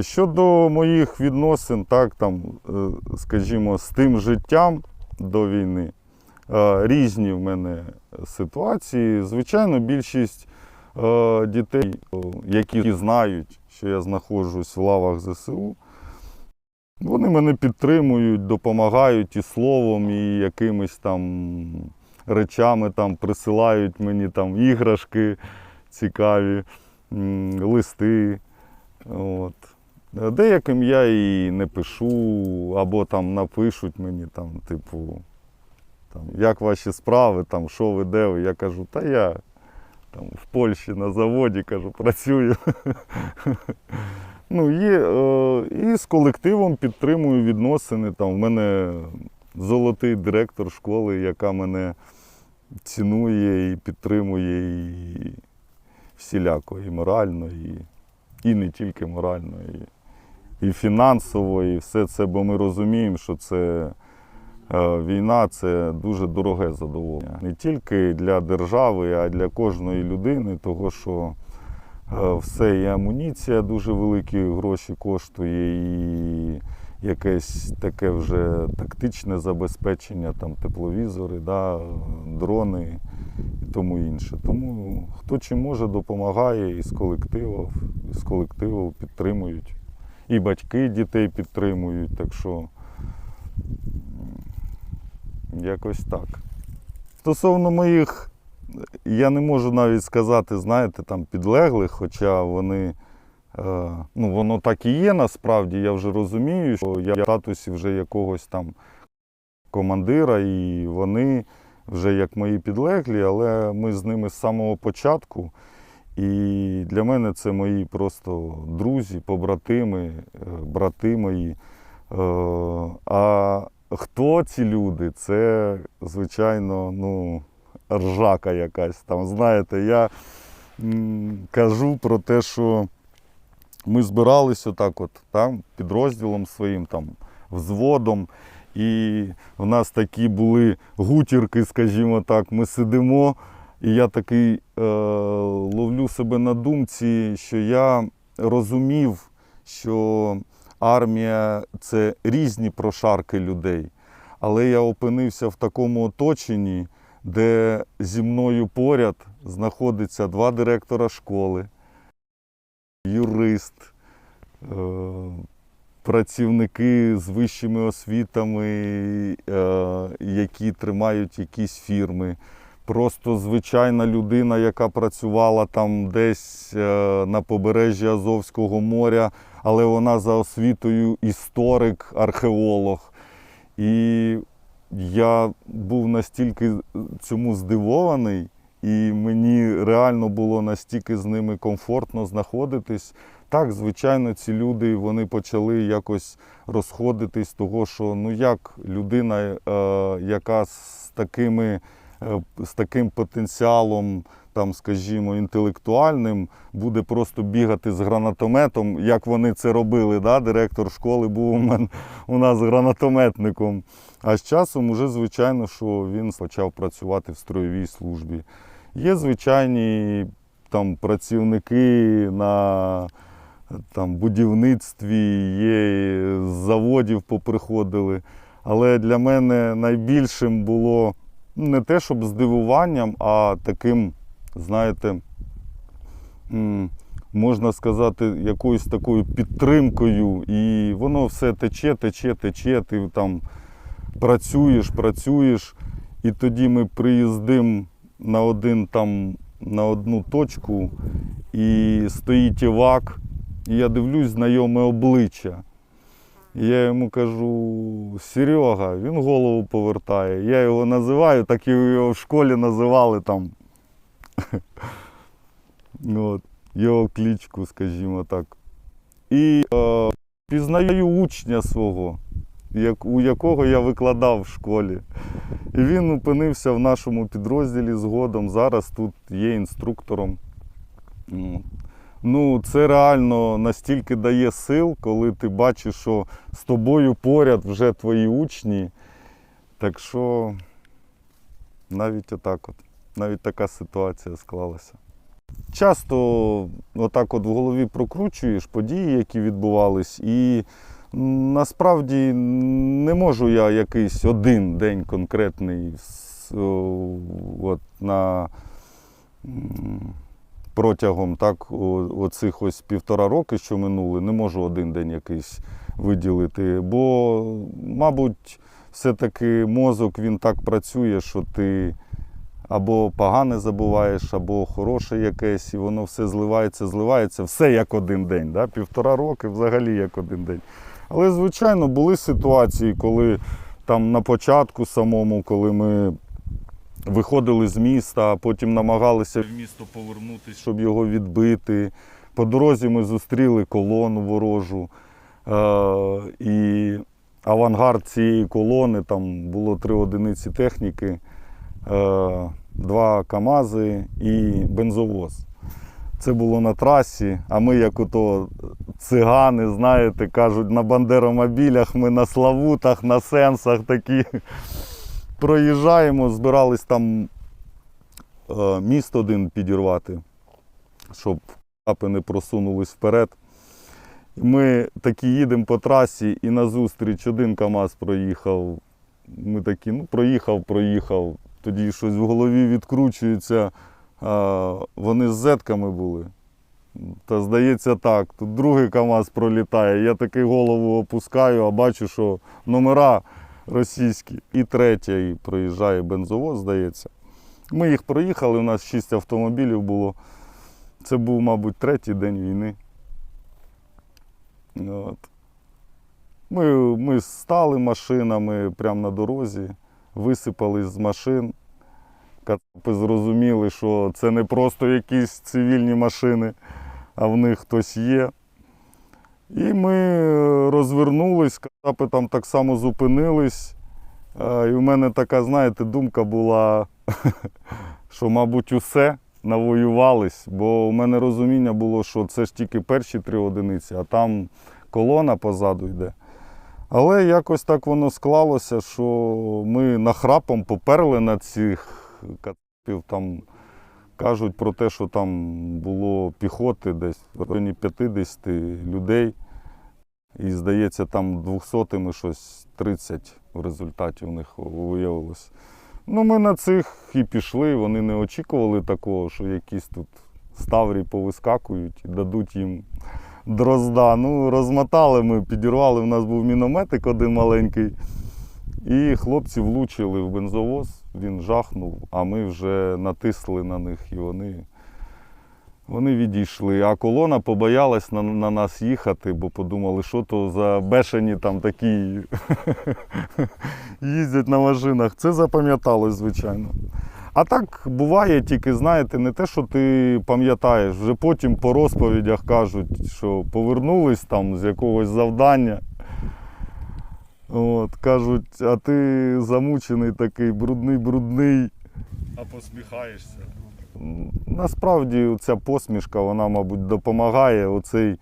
Щодо моїх відносин, так, там, е, скажімо, з тим життям до війни, е, різні в мене ситуації. Звичайно, більшість е, дітей, які знають, що я знаходжусь в лавах ЗСУ, вони мене підтримують, допомагають і словом, і якимись там речами там присилають мені там іграшки цікаві, листи. От. Деяким я і не пишу, або там напишуть мені, там, типу, там, як ваші справи, там, що ви, де ви. Я кажу, та я там, в Польщі на заводі кажу, працюю. ну, є, е, і з колективом підтримую відносини. Там, в мене золотий директор школи, яка мене цінує і підтримує і всіляко, і морально, і, і не тільки морально, і, і фінансово, і все це, бо ми розуміємо, що це е, війна це дуже дороге задоволення. Не тільки для держави, а й для кожної людини, того що е, все і амуніція дуже великі гроші коштує, і якесь таке вже тактичне забезпечення, там тепловізори, да, дрони і тому інше. Тому хто чим може, допомагає із колективів, з колективів підтримують. І батьки дітей підтримують, так що якось так. Стосовно моїх, я не можу навіть сказати, знаєте, там підлеглих, хоча вони. Е, Ну, воно так і є насправді. Я вже розумію, що я в статусі вже якогось там командира, і вони вже як мої підлеглі, але ми з ними з самого початку. І для мене це мої просто друзі, побратими, е, брати мої. Е, А хто ці люди? Це, звичайно, ну, ржака якась там. Знаєте, я кажу про те, що ми збирались отак от, там, підрозділом своїм, там, взводом. І в нас такі були гутірки, скажімо так. Ми сидимо, і я такий е, ловлю себе на думці, що я розумів, що армія це різні прошарки людей. Але я опинився в такому оточенні, де зі мною поряд знаходиться два директора школи, юрист, е, працівники з вищими освітами, е, які тримають якісь фірми. Просто звичайна людина, яка працювала там десь е, на побережжі Азовського моря, але вона за освітою історик, археолог. І я був настільки цьому здивований, і мені реально було настільки з ними комфортно знаходитись. Так, звичайно, ці люди вони почали якось розходитись, того що ну як людина, е, яка з такими з таким потенціалом, там, скажімо, інтелектуальним, буде просто бігати з гранатометом, як вони це робили. Да? Директор школи був у, мене, у нас гранатометником. А з часом, уже, звичайно, що він почав працювати в строєвій службі. Є звичайні там працівники на там, будівництві, є з заводів поприходили. Але для мене найбільшим було не те, щоб здивуванням, а таким, знаєте, можна сказати, якоюсь такою підтримкою. І воно все тече, тече, тече. Ти там працюєш, працюєш. І тоді ми приїздимо на один там на одну точку, і стоїть івак, і я дивлюсь знайоме обличчя. Я йому кажу, Серега, він голову повертає. Я його називаю, так і його в школі називали там. От, його кличку, скажімо так. І е, пізнаю учня свого, як, у якого я викладав в школі. І він опинився в нашому підрозділі згодом. Зараз тут є інструктором. Ну, це реально настільки дає сил, коли ти бачиш, що з тобою поряд вже твої учні. Так що навіть отак от, навіть така ситуація склалася. Часто отак от в голові прокручуєш події, які відбувались, і насправді не можу я якийсь один день конкретний от, на, протягом так, оцих ось півтора роки, що минули, не можу один день якийсь виділити. Бо, мабуть, все-таки мозок він так працює, що ти або погане забуваєш, або хороше якесь, і воно все зливається, зливається, все як один день. Да? Півтора роки взагалі як один день. Але, звичайно, були ситуації, коли там на початку самому, коли ми виходили з міста, а потім намагалися в місто повернутися, щоб його відбити. По дорозі ми зустріли колону ворожу. Е- і авангард цієї колони, там було три одиниці техніки, е- два КАМАЗи і бензовоз. Це було на трасі, а ми, як ото цигани, знаєте, кажуть, на бандеромобілях, ми на славутах, на сенсах такі проїжджаємо, збирались там е, міст один підірвати, щоб капи не просунулись вперед. Ми такі їдемо по трасі і назустріч один КАМАЗ проїхав. Ми такі, ну, проїхав, проїхав. Тоді щось в голові відкручується. А, вони з зетками були. Та здається так. Тут другий КАМАЗ пролітає. Я таки голову опускаю, а бачу, що номера російські. І третій проїжджає бензовоз, здається. Ми їх проїхали, у нас шість автомобілів було. Це був, мабуть, третій день війни. От. Ми, ми стали машинами прямо на дорозі, висипались з машин. Кацапи зрозуміли, що це не просто якісь цивільні машини, а в них хтось є. І ми е, розвернулись, кацапи там так само зупинились. Е, І в мене така, знаєте, думка була, що, мабуть, усе навоювались, бо у мене розуміння було, що це ж тільки перші три одиниці, а там колона позаду йде. Але якось так воно склалося, що ми нахрапом поперли на цих кацапів. Там кажуть про те, що там було піхоти десь в районі 50 людей. І, здається, там 200 щось 30 в результаті у них виявилось. Ну, ми на цих і пішли, вони не очікували такого, що якісь тут ставрі повискакують і дадуть їм дрозда. Ну, розмотали ми, підірвали. У нас був мінометик один маленький. І хлопці влучили в бензовоз, він жахнув, а ми вже натисли на них і вони, вони відійшли. А колона побоялась на, на нас їхати, бо подумали, що то за бешені там такі їздять на машинах. Це запам'яталось, звичайно. А так буває тільки, знаєте, не те, що ти пам'ятаєш, вже потім по розповідях кажуть, що повернулись там з якогось завдання. От, кажуть, а ти замучений такий, брудний, брудний. А посміхаєшся. Насправді ця посмішка, вона, мабуть, допомагає оцей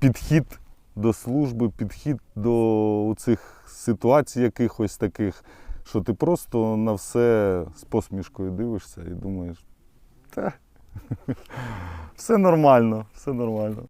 підхід до служби, підхід до цих ситуацій якихось таких, що ти просто на все з посмішкою дивишся і думаєш, та все нормально, все нормально.